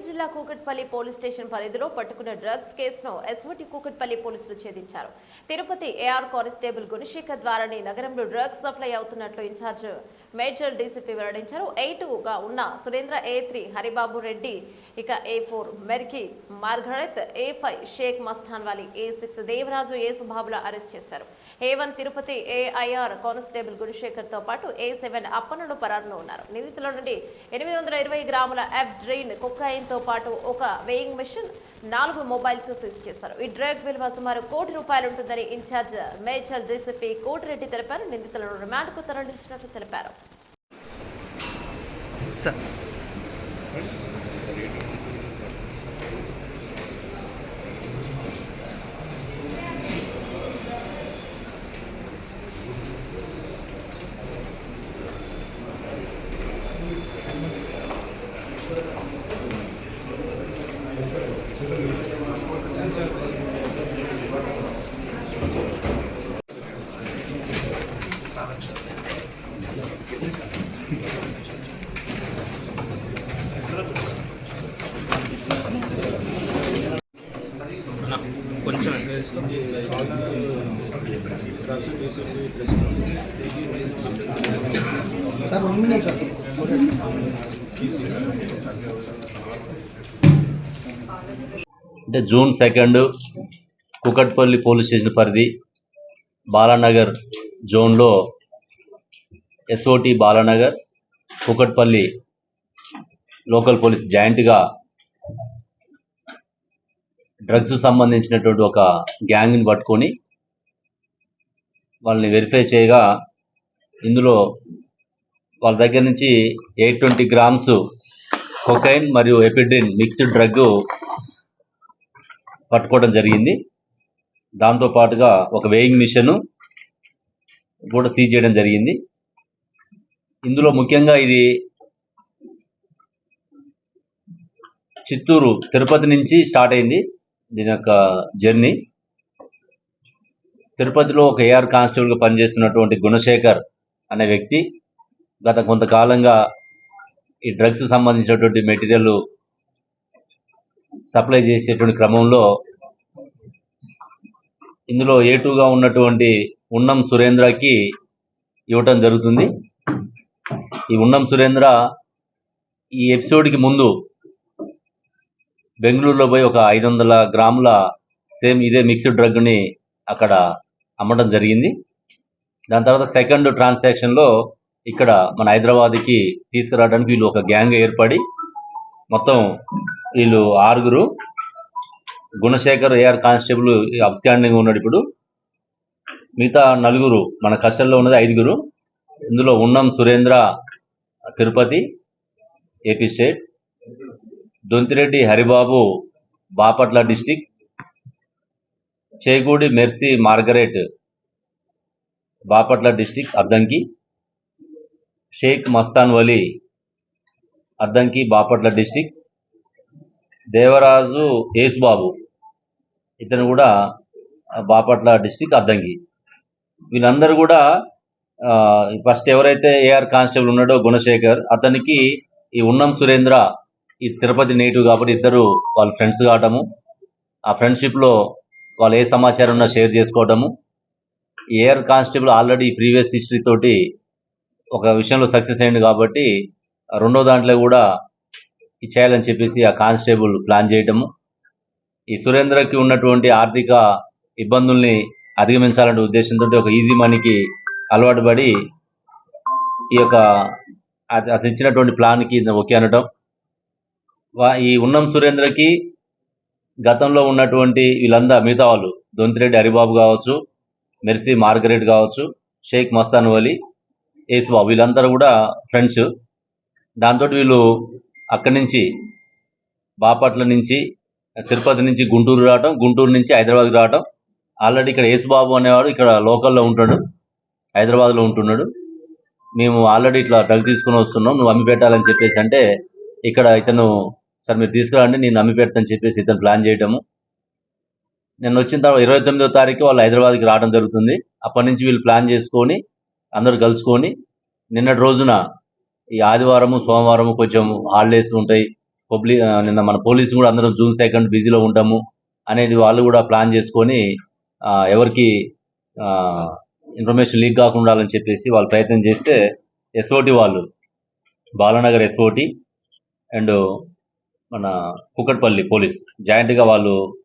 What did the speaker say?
మేడ్చల్ జిల్లా Kukatpally police station పరిధిలో పట్టుకున్న డ్రగ్స్ కేసును ఎస్ఓటి కూకట్పల్లి పోలీసులు ఛేదించారు. తిరుపతి ఏఆర్ కానిస్టేబుల్ గుణశేఖర్ ద్వారానే నగరంలో డ్రగ్స్ సప్లై అవుతున్నట్లు ఇన్ఛార్జ్ మేజర్ డీసీపీ వెల్లడించారు. ఏ టూగా ఉన్న సురేంద్ర ఏ త్రీ హరిబాబు రెడ్డి ఇక A four Mercy Margaret A five Shaik Mastan Vali A six Devaraju A సుబాబుల arrest చేశారు. A one Tirupati AIR constable గుణశేఖర్తో పాటు ఏ సెవెన్ అప్పనుడు పరారులో ఉన్నారు. నిందితుల నుండి ఎనిమిది వందల ఇరవై గ్రాముల ఎఫ్ డ్రెయిన్ కొకాయిన్ పాటు ఒక వేయింగ్ మిషన్ నాలుగు మొబైల్స్ సీజ్ చేశారు. ఈ డ్రగ్ విలువ సుమారు కోటి రూపాయలు ఉంటుందని ఇన్ఛార్జ్ మేజర్ డీసీపీ కోటిరెడ్డి తెలిపారు. నిందితులను రిమాండ్కు తరలించినట్లు తెలిపారు. సార్ అన్న, సార్ సార్ అంటే June second Kukatpally police station పరిధి బాలానగర్ జోన్లో SOT Balanagar Kukatpally local police జాయింట్గా drugs సంబంధించినటువంటి ఒక గ్యాంగ్ని పట్టుకొని వాళ్ళని వెరిఫై చేయగా ఇందులో వాళ్ళ దగ్గర నుంచి ఎయిట్ ట్వంటీ గ్రామ్స్ కొకైన్ మరియు ఎపిడ్రిన్ మిక్స్డ్ డ్రగ్ పట్టుకోవడం జరిగింది. దాంతో పాటుగా ఒక వేయింగ్ మిషను కూడా సీజ్ చేయడం జరిగింది. ఇందులో ముఖ్యంగా ఇది చిత్తూరు తిరుపతి నుంచి స్టార్ట్ అయింది. దీని యొక్క జర్నీ తిరుపతిలో ఒక ఏఆర్ కానిస్టేబుల్గా పనిచేస్తున్నటువంటి గుణశేఖర్ అనే వ్యక్తి గత కొంతకాలంగా ఈ డ్రగ్స్ సంబంధించినటువంటి మెటీరియల్ సప్లై చేసేటువంటి క్రమంలో ఇందులో ఏటుగా ఉన్నటువంటి ఉన్నం సురేంద్రకి ఇవ్వటం జరుగుతుంది. ఈ ఉన్నం సురేంద్ర ఈ ఎపిసోడ్కి ముందు బెంగళూరులో పోయి ఒక ఐదు వందల గ్రాముల సేమ్ ఇదే మిక్స్డ్ డ్రగ్ని అక్కడ అమ్మడం జరిగింది. దాని తర్వాత సెకండ్ ట్రాన్సాక్షన్లో ఇక్కడ మన హైదరాబాద్కి తీసుకురావడానికి వీళ్ళు ఒక గ్యాంగ్ ఏర్పడి మొత్తం వీళ్ళు ఆరుగురు గుణశేఖర్ ఏఆర్ కానిస్టేబుల్ అబ్స్కాండింగ్ ఉన్నాడు ఇప్పుడు. మిగతా నలుగురు మన కస్టడీలో ఉన్నది ఐదుగురు ఇందులో ఉన్నం Surendra Tirupati AP state Donthireddy Haribabu Bapatla district చేగూడి Mercy Margaret Bapatla district Addanki Shaik Mastan Vali Addanki Bapatla district Devaraju Yesubabu ఇతను కూడా బాపట్ల డిస్టిక్ అద్దంకి. వీళ్ళందరూ కూడా ఫస్ట్ ఎవరైతే ఏఆర్ కానిస్టేబుల్ ఉన్నాడో గుణశేఖర్ అతనికి ఈ ఉన్నం సురేంద్ర ఈ తిరుపతి నేటివ్ కాబట్టి ఇద్దరు వాళ్ళ ఫ్రెండ్స్ కావటము. ఆ ఫ్రెండ్షిప్లో వాళ్ళు ఏ సమాచారం ఉన్నా షేర్ చేసుకోవటము. AR constable already previous history తోటి ఒక విషయంలో సక్సెస్ అయింది కాబట్టి రెండో దాంట్లో కూడా చేయాలని చెప్పేసి ఆ కానిస్టేబుల్ ప్లాన్ చేయటము. ఈ సురేంద్రకి ఉన్నటువంటి ఆర్థిక ఇబ్బందుల్ని అధిగమించాలనే ఉద్దేశంతో ఒక ఈజీ మనీకి అలవాటు పడి ఈ యొక్క అది అతను ఇచ్చినటువంటి ప్లాన్కి ఓకే అనటం. ఈ ఉన్నం సురేంద్రకి గతంలో ఉన్నటువంటి వీళ్ళందా మిగతా వాళ్ళు దొంతిరెడ్డి హరిబాబు కావచ్చు మెర్సీ మార్గరెట్ కావచ్చు షేక్ మస్తాన్ వలి యేసుబాబు వీళ్ళందరూ కూడా ఫ్రెండ్స్ దాంతో వీళ్ళు అక్కడి నుంచి బాపట్ల నుంచి తిరుపతి నుంచి గుంటూరు రావటం గుంటూరు నుంచి హైదరాబాద్కి రావటం. ఆల్రెడీ ఇక్కడ యేసుబాబు అనేవాడు ఇక్కడ లోకల్లో ఉంటాడు హైదరాబాద్లో ఉంటున్నాడు. మేము ఆల్రెడీ ఇట్లా డ్రగ్ తీసుకుని వస్తున్నాం నువ్వు అమ్మి పెట్టాలని చెప్పేసి అంటే ఇక్కడ ఇతను సార్ మీరు తీసుకురండి నేను నమ్మి పెడతాను చెప్పేసి ఇతను ప్లాన్ చేయడము నేను వచ్చిన తర్వాత ఇరవై తొమ్మిదో తారీఖు వాళ్ళు హైదరాబాద్కి రావడం జరుగుతుంది. అప్పటి నుంచి వీళ్ళు ప్లాన్ చేసుకొని అందరూ కలుసుకొని నిన్నటి రోజున ఈ ఆదివారము సోమవారము కొంచెం హాలిడేస్ ఉంటాయి. పబ్లిక్ నిన్న మన పోలీసు కూడా అందరం జూన్ సెకండ్ బిజీలో ఉంటాము అనేది వాళ్ళు కూడా ప్లాన్ చేసుకొని ఎవరికి ఇన్ఫర్మేషన్ లీక్ కాకుండా అని చెప్పేసి వాళ్ళు ప్రయత్నం చేస్తే ఎస్ఓటి వాళ్ళు బాలనగర్ ఎస్ఓటి అండ్ మన కుకట్పల్లి పోలీస్. జాయింట్గా వాళ్ళు